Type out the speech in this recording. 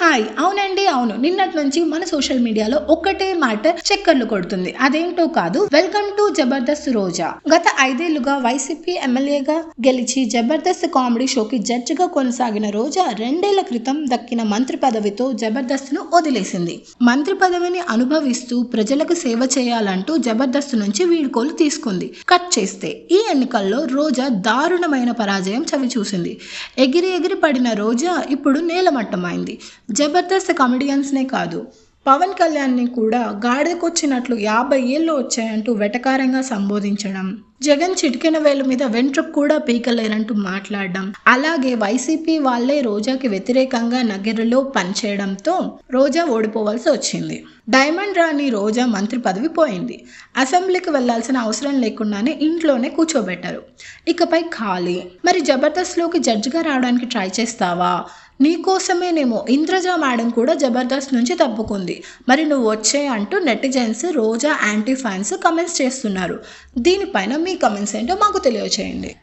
Hi. అవునండి అవును. నిన్నటి నుంచి మన సోషల్ మీడియాలో ఒక్కటే మాట చక్కర్లు కొడుతుంది. అదేంటో కాదు వెల్కమ్ టు జబర్దస్త్ రోజా. గత ఐదేళ్ళుగా వైసీపీ ఎమ్మెల్యేగా గెలిచి జబర్దస్త్ కామెడీ షోకి జడ్జిగా కొనసాగిన రోజా రెండేళ్ళ క్రితం దక్కిన మంత్రి పదవితో జబర్దస్త్ను వదిలేసింది. మంత్రి పదవిని అనుభవిస్తూ ప్రజలకు సేవ చేయాలంటూ జబర్దస్త్ నుంచి వీడ్కోలు తీసుకుంది. కట్ చేస్తే ఈ ఎన్నికల్లో రోజా దారుణమైన పరాజయం చవిచూసింది. ఎగిరి ఎగిరి పడిన రోజా ఇప్పుడు నేలమట్టమైంది. జబర్దస్త్ కమెడియన్స్నే కాదు. పవన్ కళ్యాణ్ని కూడా గాడిదకొచ్చినట్లు యాభై ఏళ్ళు వచ్చాయంటూ వెటకారంగా సంబోధించడం జగన్ చిటికెన వేలు మీద వెంట్రుకు కూడా పీకలేరంటూ మాట్లాడడం అలాగే వైసీపీ వాళ్ళే రోజాకి వ్యతిరేకంగా నగరలో పనిచేయడంతో రోజా ఓడిపోవాల్సి వచ్చింది. డైమండ్ రాణి రోజా మంత్రి పదవి పోయింది. అసెంబ్లీకి వెళ్ళాల్సిన అవసరం లేకుండానే ఇంట్లోనే కూర్చోబెట్టారు. ఇకపై ఖాళీ. మరి జబర్దస్త్లోకి జడ్జిగా రావడానికి ట్రై చేస్తావా? నీకోసమేనేమో ఇంద్రజ మేడం కూడా జబర్దస్త్ నుంచి తప్పుకుంది. మరి నువ్వు వచ్చే అంటూ netizens Roja anti fans comments చేస్తున్నారు. దీనిపైన మీ కమెంట్స్ ఏంటో మాకు తెలియచేయండి.